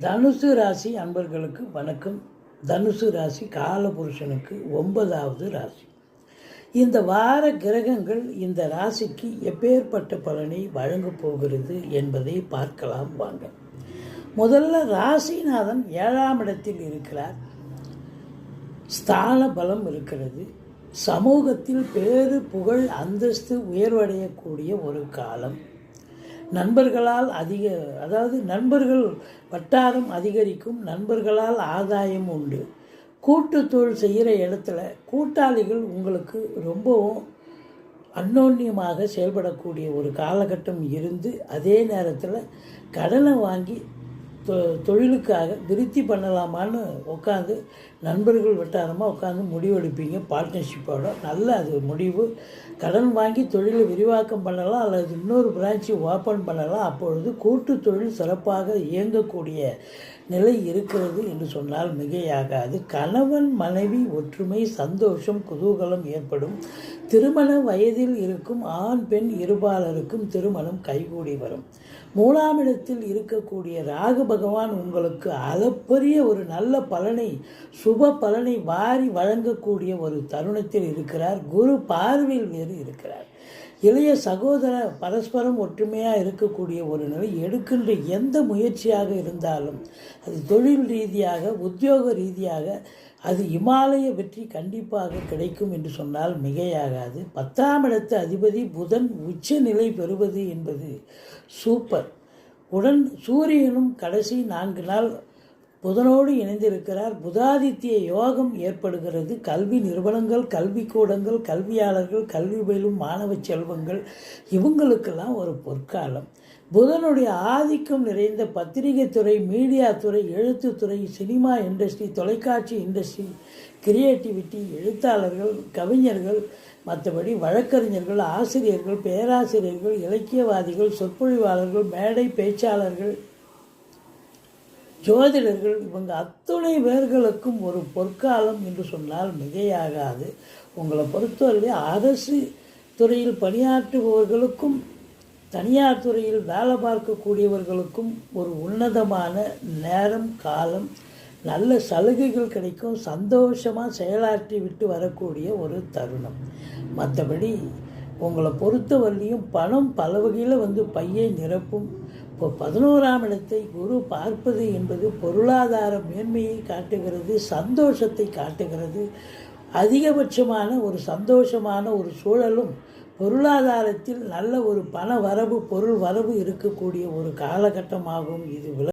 தனுசு ராசி அன்பர்களுக்கு வணக்கம். தனுசு ராசி காலபுருஷனுக்கு ஒன்பதாவது ராசி. இந்த வார கிரகங்கள் இந்த ராசிக்கு எப்பேற்பட்ட பலனை வழங்கப் போகிறது என்பதை பார்க்கலாம் வாங்க. முதல்ல ராசிநாதன் ஏழாம் இடத்தில் இருக்கிறார். ஸ்தான பலம் இருக்கிறது. சமூகத்தில் பேறு புகழ் அந்தஸ்து உயர்வடையக்கூடிய ஒரு காலம். நண்பர்களால் அதிக அதாவது நண்பர்கள் வட்டாரம் அதிகரிக்கும் நண்பர்களால் ஆதாயம் உண்டு. கூட்டு தொழில் செய்கிற இடத்துல கூட்டாளிகள் உங்களுக்கு ரொம்பவும் அன்னோன்யமாக செயல்படக்கூடிய ஒரு காலகட்டம் இருந்து அதே நேரத்தில் கடனை வாங்கி தொழிலுக்காக விருத்தி பண்ணலாமான்னு உட்காந்து நண்பர்கள் வட்டாரமாக உட்காந்து முடிவெடுப்பீங்க. பார்ட்னர்ஷிப்போட நல்ல அது முடிவு. கடன் வாங்கி தொழிலை விரிவாக்கம் பண்ணலாம் அல்லது இன்னொரு பிரான்ச்சு ஓப்பன் பண்ணலாம். அப்பொழுது கூட்டு தொழில் சிறப்பாக இயங்கக்கூடிய நிலை இருக்கிறது என்று சொன்னால் மிகையாகாது. கணவன் மனைவி ஒற்றுமை சந்தோஷம் குதூகலம் ஏற்படும். திருமண வயதில் இருக்கும் ஆண் பெண் இருபாலருக்கும் திருமணம் கைகூடி வரும். மூணாம் இடத்தில் இருக்கக்கூடிய ராகு பகவான் உங்களுக்கு அளப்பரிய ஒரு நல்ல பலனை சுப பலனை வாரி வழங்கக்கூடிய ஒரு தருணத்தில் இருக்கிறார். குரு பார்வையில் வேறு இருக்கிறார். இளைய சகோதர பரஸ்பரம் ஒற்றுமையாக இருக்கக்கூடிய ஒரு நிலை எடுக்கின்ற எந்த முயற்சியாக இருந்தாலும் அது தொழில் ரீதியாக உத்தியோக ரீதியாக அது இமாலய வெற்றி கண்டிப்பாக கிடைக்கும் என்று சொன்னால் மிகையாகாது. பத்தாம் இடத்து அதிபதி புதன் உச்ச நிலை பெறுவது என்பது சூப்பர். உடன் சூரியனும் கடைசி நான்கு நாள் புதனோடு இணைந்திருக்கிறார். புதாதித்ய யோகம் ஏற்படுகிறது. கல்வி நிறுவனங்கள் கல்விக்கூடங்கள் கல்வியாளர்கள் கல்வி பயிலும் மாணவ செல்வங்கள் இவங்களுக்கெல்லாம் ஒரு பொற்காலம். புதனுடைய ஆதிக்கம் நிறைந்த பத்திரிகை துறை மீடியா துறை எழுத்துத்துறை சினிமா இண்டஸ்ட்ரி தொலைக்காட்சி இண்டஸ்ட்ரி கிரியேட்டிவிட்டி எழுத்தாளர்கள் கவிஞர்கள் மற்றபடி வழக்கறிஞர்கள் ஆசிரியர்கள் பேராசிரியர்கள் இலக்கியவாதிகள் சொற்பொழிவாளர்கள் மேடை பேச்சாளர்கள் ஜோதிடர்கள் இவங்க அத்துணை பேர்களுக்கும் ஒரு பொற்காலம் என்று சொன்னால் மிகையாகாது. உங்களை பொறுத்தவரை அரசு துறையில் பணியாற்றுபவர்களுக்கும் தனியார் துறையில் வேலை பார்க்கக்கூடியவர்களுக்கும் ஒரு உன்னதமான நேரம் காலம் நல்ல சலுகைகள் கிடைக்கும் சந்தோஷமாக செயலாற்றி விட்டு வரக்கூடிய ஒரு தருணம். மற்றபடி உங்களை பொறுத்தவரையும் பணம் பல வகையில் வந்து பையை நிரப்பும். இப்போ பதினோராம் இடத்தை குரு பார்ப்பது என்பது பொருளாதார மேன்மையை காட்டுகிறது சந்தோஷத்தை காட்டுகிறது. அதிகபட்சமான ஒரு சந்தோஷமான ஒரு சூழலும் பொருளாதாரத்தில் நல்ல ஒரு பண வரவு பொருள் வரவு இருக்கக்கூடிய ஒரு காலகட்டமாகும் இது